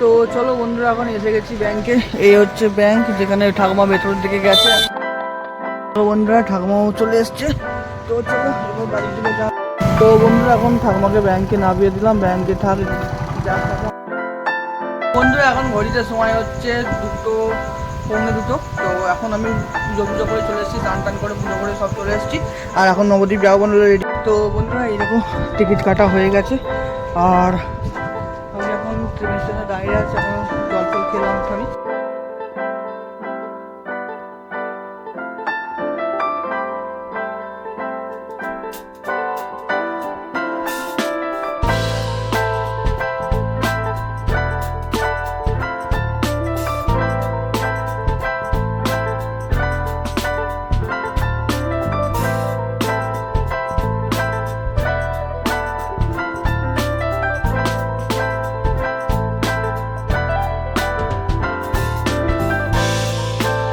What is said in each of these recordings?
তো চলো বন্ধুরা, এখন এসে গেছি ব্যাংকে এই হচ্ছে ব্যাংক যেখানে ঠাকুমা ভেতরের দিকে গেছে। তো বন্ধুরা, ঠাকুমাও চলে এসছে। তো চলো বাড়ির তো বন্ধুরা, এখন ঠাকুমাকে ব্যাংকে নামিয়ে দিলাম। ব্যাংকে থাক বন্ধুরা, এখন ঘড়িতে সময় হচ্ছে দুটো, পৌনে দুটো। তো এখন আমি পুজো পুজো করে চলে এসেছি, স্নান টান করে পুজো করে সব চলে এসেছি। আর এখন নবদ্বীপ যাব রেডি তো বন্ধুরা এইরকম টিকিট কাটা হয়ে গেছে। আর এখন দাঁড়িয়ে আছে এখন জল খেলাম আমি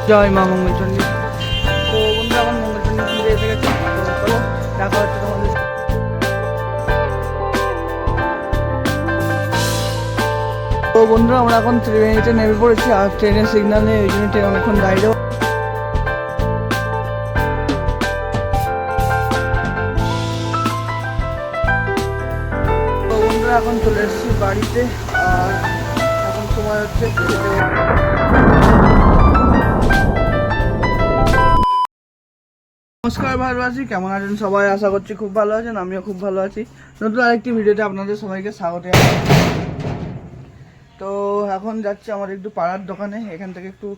জয় মা মঙ্গলচন্ডী। তো বন্ধুরা আমার মঙ্গলচন্ডী ফিরে এসে গেছে চলো, দেখা হচ্ছে তোমাদের তো বন্ধুরা, আমরা এখন ট্রেনেতে নেমে পড়েছি, আর ট্রেনের সিগন্যাল নেই, ওই জন্য ট্রেন অনেকক্ষণ দাঁড়িয়ে এখন চলে এসেছি বাড়িতে, আর এখন সময় হচ্ছে নমস্কার ভারতবাসী, কেমন আছেন সবাই? আশা করছি খুব ভালো আছেন, আমিও খুব ভালো আছি। নতুন আরেকটি ভিডিওতে আপনাদের সবাইকে স্বাগত। তো এখন যাচ্ছি আমার একটু পাড়ার দোকানে, এখান থেকে একটু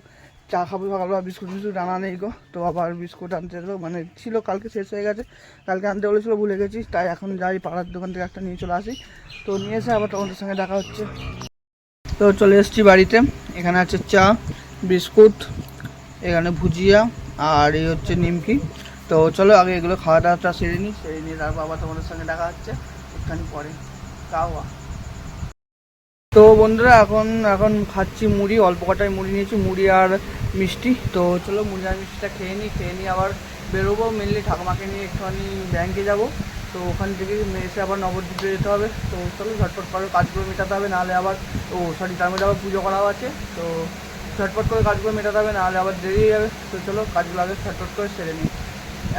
চা খাব, সকালবেলা বিস্কুট বিস্কুট আনা নেই গো। তো আবার বিস্কুট আনতে মানে ছিল, কালকে শেষ হয়ে গেছে, কালকে আনতে বলেছিল, ভুলে গেছি, তাই এখন যাই পাড়ার দোকান থেকে একটা নিয়ে চলে আসি। তো নিয়ে এসে আবার তোমাদের সঙ্গে দেখা হচ্ছে। তো চলে এসেছি বাড়িতে, এখানে আছে চা, বিস্কুট, এখানে ভুজিয়া, আর এই হচ্ছে নিমকি। তো চলো, আগে এগুলো খাওয়া দাওয়াটা সেরে নিই সেরে নিয়ে তারপর আবার তোমাদের সঙ্গে দেখা হচ্ছে, একটুখানি পরে। খাওয়া তো বন্ধুরা, এখন এখন খাচ্ছি মুড়ি, অল্প কটাই মুড়ি নিয়েছি, মুড়ি আর মিষ্টি। তো চলো, মুড়ি আর মিষ্টিটা খেয়ে নিই খেয়ে নিয়ে আবার বেরোবো মেনলি ঠাকুমাকে নিয়ে একটুখানি ব্যাংকে যাব। তো ওখান থেকে এসে আবার নবদ্বীপে যেতে হবে। তো চলো, ঝটপট করে কাজগুলো মেটাতে হবে, নাহলে আবার, ও সরি তার মধ্যে আবার পুজো করাও আছে। তো ঝটপট করে কাজগুলো মেটাতে হবে, নাহলে আবার দেরি হয়ে যাবে। তো চলো, কাজগুলো আগে ঝটপট করে সেরে নিই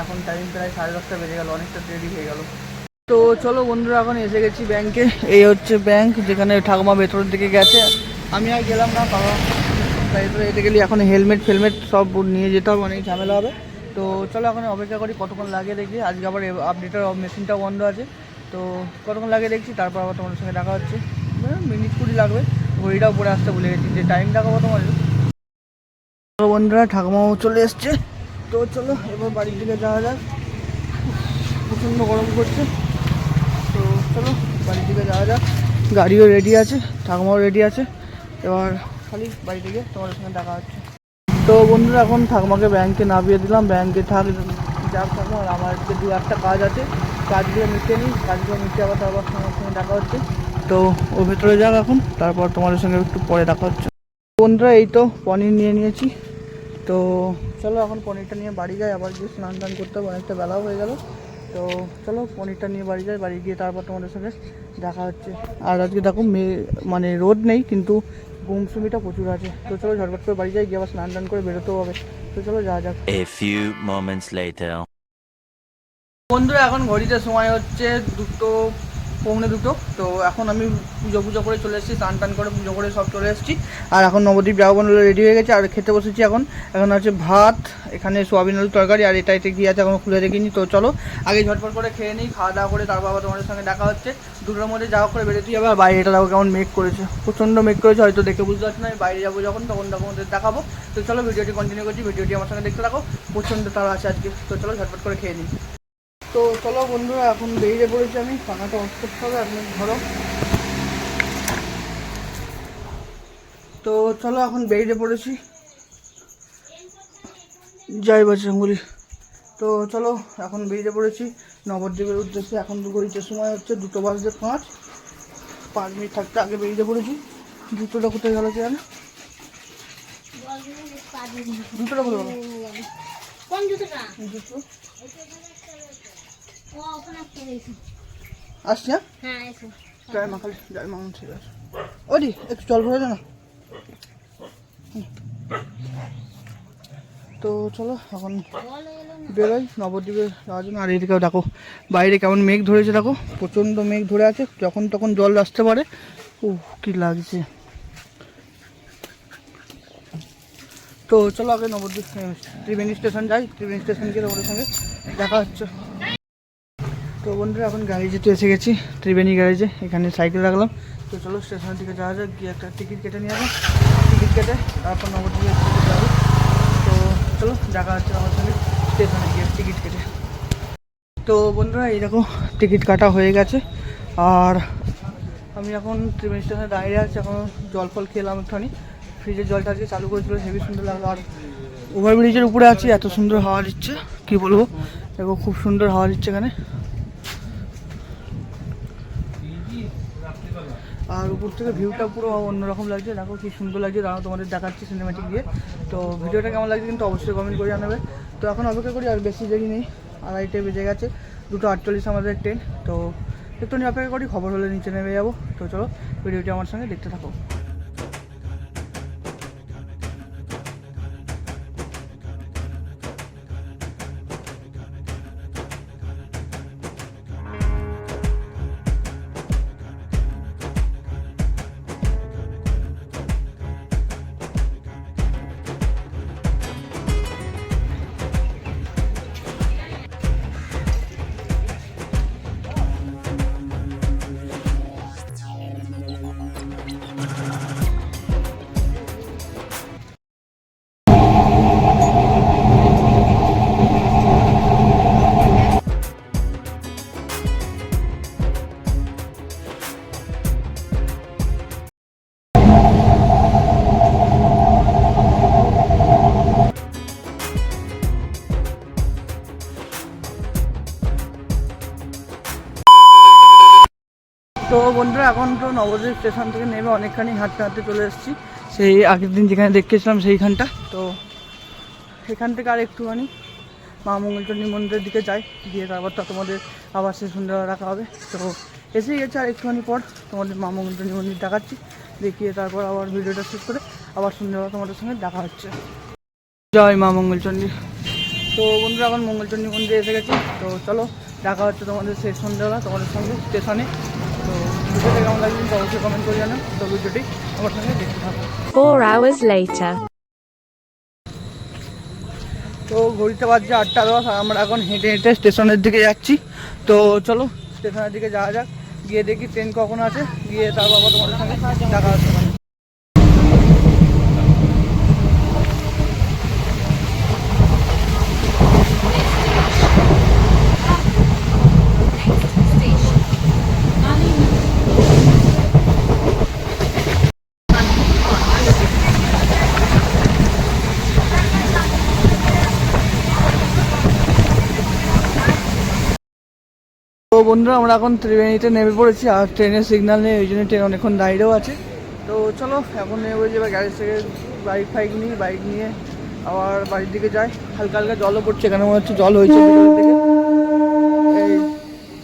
এখন টাইম প্রায় সাড়ে দশটা বেজে গেল, অনেকটা দেরি হয়ে গেল। তো চলো বন্ধুরা, এখন এসে গেছি ব্যাংকে এই হচ্ছে ব্যাংক যেখানে ঠাকুমা ভেতরের দিকে গেছে। আমি আর গেলাম না, বাবা। ভেতরে যেতে গেলে, এখন হেলমেট ফেলমেট সব নিয়ে যেতে হবে, অনেক ঝামেলা হবে। তো চলো এখন অপেক্ষা করি, কতক্ষণ লাগে দেখি। আজকে আবার আপডেটের মেশিনটাও বন্ধ আছে। তো কতক্ষণ লাগে দেখছি, তারপর আবার তোমাদের সঙ্গে দেখা হচ্ছে। মিনিট কুড়ি লাগবে। ঘড়িটাও পরে আসতে ভুলে গেছি, যে টাইম দেখাবো তোমাদের। বন্ধুরা, ঠাকুমাও চলে এসছে। তো চলো, এবার বাড়ির দিকে যাওয়া যাক। প্রচণ্ড গরম করছে তো চলো, বাড়ির দিকে যাওয়া যাক। গাড়িও রেডি আছে, ঠাকুমাও রেডি আছে। এবার খালি বাড়ি থেকে তোমাদের সঙ্গে দেখা হচ্ছে। তো বন্ধুরা, এখন ঠাকুমাকে ব্যাংকে নামিয়ে দিলাম। ব্যাংকে থাক, যাক আর আমার যে দু একটা কাজ আছে। কাজগুলো মিটে নিই, কাজগুলো মিটে আবার তারপর তোমার সঙ্গে দেখা হচ্ছে। তো ও ভেতরে যাক এখন, তারপর তোমাদের সঙ্গে একটু পরে দেখা হচ্ছে। বন্ধুরা, এই তো পনির নিয়ে নিয়েছি। তো চলো এখন পনিরটা নিয়ে বাড়ি যাই আবার গিয়ে স্নান টান করতে হবে অনেকটা বেলাও হয়ে গেল। তো চলো পনিরটা নিয়ে বাড়ি যাই বাড়ি গিয়ে তারপর তোমাদের সঙ্গে দেখা হচ্ছে। আর আজকে দেখো মেয়ে মানে রোদ নেই কিন্তু গুমসুমিটা প্রচুর আছে। তো চলো ঝটপট করে বাড়ি যাই গিয়ে আবার স্নান টান করে বেরোতেও হবে। তো চলো যাওয়া যাক. বন্ধুরা এখন ঘড়িতে সময় হচ্ছে দুটো পৌনে দুটো। তো এখন আমি পুজো পুজো করে চলে এসেছি, স্নান টান করে পুজো করে সব চলে এসেছি। আর এখন নবদ্বীপ যাব রেডি হয়ে গেছে, আর খেতে বসেছি এখন। এখন হচ্ছে ভাত, এখানে সোয়াবিন আলু তরকারি, আর এটা এটা কি আছে এখন খুলে দেখিনি। তো চলো, আগে ঝটপট করে খেয়ে নিই, খাওয়া দাওয়া করে তারপর আবার তোমাদের সঙ্গে দেখা হচ্ছে। দুটোর মধ্যে যাওয়া করে বেরোতে যাবে আর বাইরেটা দেখো কেমন মেক করেছে। প্রচণ্ড মেক করেছে, হয়তো দেখে বুঝতে পারছি না, আমি বাইরে যাব যখন, তখন তখন ওদের দেখাবো। তো চলো, ভিডিওটি কন্টিনিউ করছি, ভিডিওটি আমার সঙ্গে দেখতে থাকো। প্রচণ্ড তারা আছে আজকে। তো চলো, ঝটপট করে খেয়ে নিই। তো চলো বন্ধুরা এখন বেরিয়ে পড়েছি আমি। পাখাটা অফ করতে হবে আপনি ধরো। তো চলো এখন বেরিয়ে পড়েছি। জয় বজরঙ্গলি তো চলো এখন বেরিয়ে পড়েছি। নবদ্বীপের উদ্দেশ্যে এখন ঘড়িতে সময় হচ্ছে দুটো বাজতে পাঁচ। পাঁচ মিনিট থাকতে আগে বেরিয়ে পড়েছি। জুতোটা কোথায় গেল কি জানে? জুতোটা কোথায় গেলো? কোন জুতোটা? জুতো ও ওখানে একটা রয়েছে আসছি হ্যাঁ? হ্যাঁ জয় মা কালী জয় মা ঠিক আছে। ওদি একটু জল ভরে দে না। তো চলো এখন বেরোই নবদ্বীপে যাওয়ার জন্য। আর এদিকেও দেখো বাইরে কেমন মেঘ ধরেছে দেখো। প্রচণ্ড মেঘ ধরে আছে যখন তখন জল আসতে পারে। ও কি লাগছে। তো চলো আগে নবদ্বীপ ত্রিবেণী স্টেশন যাই। ত্রিবেণী স্টেশন গিয়ে ওদের সঙ্গে দেখা হচ্ছে। তো বন্ধুরা, এখন গ্যারেজেতে এসে গেছি, ত্রিবেণী গ্যারেজে এখানে সাইকেল রাখলাম। তো চলো স্টেশনের দিকে যাওয়া যাক, গিয়ে একটা টিকিট কেটে নিয়ে আসলাম টিকিট কেটে তারপর নবদ্বীপে যাব। তো চলো, দেখা হচ্ছে আমার সঙ্গে স্টেশনে গিয়ে টিকিট কেটে। তো বন্ধুরা, এই দেখো টিকিট কাটা হয়ে গেছে। আর আমি এখন ত্রিবেণী স্টেশনে দাঁড়িয়ে আছি, এখন জল ফল খেলাম একটুখানি। ফ্রিজের জলটা আজকে চালু করেছিল, হেভি সুন্দর লাগল। আর ওভারব্রিজের উপরে আছি, এত সুন্দর হাওয়া দিচ্ছে, কি বলব? দেখো, খুব সুন্দর হাওয়া দিচ্ছে এখানে। আর উপর থেকে ভিউটা পুরো অন্যরকম লাগছে। দেখো কি সুন্দর লাগছে। দাঁড়াও, তোমাদের দেখাচ্ছি সিনেমাটিক দিয়ে। তো ভিডিওটা কেমন লাগছে কিন্তু অবশ্যই কমেন্ট করে জানাবে। তো এখন অপেক্ষা করি, আর বেশি দেরি নেই। আড়াইটে বেজে গেছে। দুটো আটচল্লিশ আমাদের ট্রেন তো একটুখানি অপেক্ষা করি, খবর হলে নিচে নেমে যাব। তো চলো, ভিডিওটি আমার সঙ্গে দেখতে থাকো। নবদ্বীপ স্টেশন থেকে নেমে অনেকখানি হাঁটতে হাঁটতে চলে এসেছি। সেই আগের দিন যেখানে দেখেছিলাম সেইখানটা। তো সেখান থেকে আর একটুখানি মা মঙ্গলচণ্ডী মন্দিরের দিকে যাই। গিয়ে তারপর তো তোমাদের আবার সে সন্ধ্যা রাখা হবে। তো এসেই গেছে আর একটুখানি পর তোমাদের মা মঙ্গলচণ্ডী মন্দির দেখাচ্ছি। দেখিয়ে তারপর আবার ভিডিওটা শেষ করে আবার সন্ধ্যাবেলা তোমাদের সঙ্গে দেখা হচ্ছে। জয় মা মঙ্গলচণ্ডী তো বন্ধুরা, এখন মঙ্গলচণ্ডী মন্দিরে এসে গেছি। তো চলো, দেখা হচ্ছে তোমাদের সেই সন্ধ্যাবেলা তোমাদের সঙ্গে স্টেশনে। ভিডিওটা কেমন লাগবে অবশ্যই কমেন্ট করে জানাও। তো ভিডিওটি আমার সঙ্গে দেখতে থাকো। Four hours later. তো ঘড়িতে বাজছে আটটা দশ আর আমরা এখন হেঁটে হেঁটে স্টেশনের দিকে যাচ্ছি। তো চলো স্টেশনের দিকে যাওয়া যাক। গিয়ে দেখি ট্রেন কখন আছে। গিয়ে তার বাবা তোমাদের সঙ্গে দেখা হচ্ছে। বন্ধুরা, আমরা এখন ত্রিবেণীতে নেমে পড়েছি আর ট্রেনের সিগনাল নেই, ওই জন্য ট্রেন অনেকক্ষণ দাঁড়িয়েও আছে। তো চলো, এখন নেমে পড়েছি এবার গ্যারেজ থেকে বাইক ফাইক নিই বাইক নিয়ে আবার বাড়ির দিকে যাই। হালকা হালকা জলও পড়ছে, এখানে মনে হচ্ছে জল হয়েছে দিকে। এই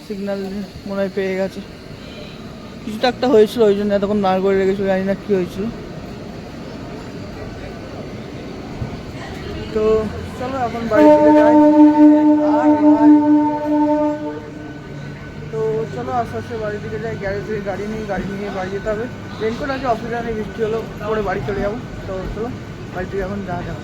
সিগন্যাল মনে হয় পেয়ে গেছে। কিছুটা একটা হয়েছিল, ওই জন্য এতক্ষণ দাঁড় করে রেখেছিল, জানি না কী হয়েছিল। তো চলো, এখন বাড়ির দিকে যাই। আর তো আস্তে আস্তে বাড়ির দিকে যাই গ্যারেজ গাড়ি নিয়ে গাড়ি নিয়ে বাড়ি যেতে হবে। রেনকোট আছে অসুবিধা নেই, বৃষ্টি হলো, পরে বাড়ি চলে যাব। তো চলো, বাড়ি থেকে এখন যাওয়া যাবে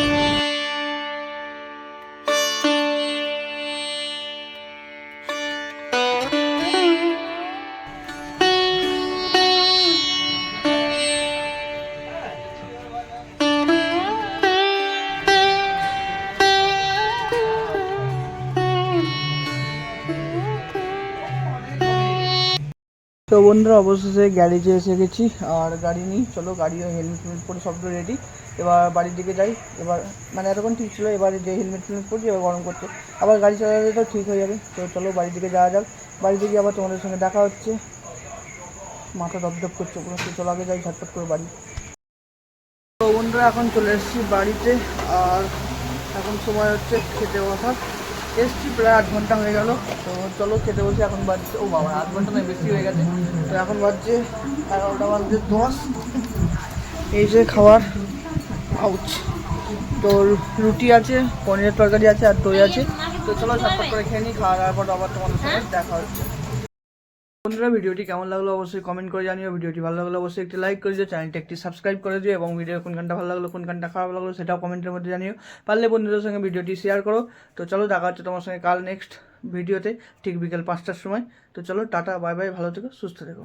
তো বন্ধুরা, অবশেষে গ্যারেজে এসে গেছি, আর গাড়ি নিই। চলো গাড়ি হেলমেট টেলমেট পরে সব রেডি এবার বাড়ির দিকে যাই। এবার মানে এতক্ষণ ঠিক ছিল, এবারে যে হেলমেট টেলমেট পরছি, এবার গরম করছে। আবার গাড়ি চালালে তো ঠিক হয়ে যাবে। তো চলো, বাড়ির দিকে যাওয়া যাক। বাড়িতে গিয়ে আবার তোমাদের সঙ্গে দেখা হচ্ছে। মাথা দপদপ করছে পুরো। তো চলো, আগে যাই, ঝটপট করে বাড়ি। তো বন্ধুরা, এখন চলে এসেছি বাড়িতে। আর এখন সময় হচ্ছে খেতে বসার। এসছি প্রায় আধ ঘণ্টা হয়ে গেল। তো চলো খেতে বসে, এখন বাজছে ও বাবা, আধ ঘণ্টা নয়, বেশি হয়ে গেছে। তো এখন বাজছে এগারোটা বাজছে দশ। এই যে খাবার আউচ তো রুটি আছে, পনিরের তরকারি আছে আর দই আছে। তো চলো ঝটপট করে খেয়ে নিই, খাওয়া দাওয়ার পর আবার তোমাদের সঙ্গে দেখা হচ্ছে। বন্ধুরা, ভিডিওটি কেমন লাগল অবশ্যই কমেন্ট করে জানিও। ভিডিওটি ভালো লাগল অবশ্যই একটি লাইক করে দিও চ্যানেলটি একটি সাবস্ক্রাইব করে দিও এবং ভিডিও কোন গানটা ভালো লাগল, কোন গানটা খারাপ লাগল সেটাও কমেন্টের মধ্যে জানিও। পারলে বন্ধুদের সঙ্গে ভিডিওটি শেয়ার করো। তো চলো, দেখা হচ্ছে তোমার সঙ্গে কাল নেক্সট ভিডিওতে ঠিক বিকেল পাঁচটার সময়। তো চলো, টাটা বাই বাই ভালো থেকো, সুস্থ থেকো।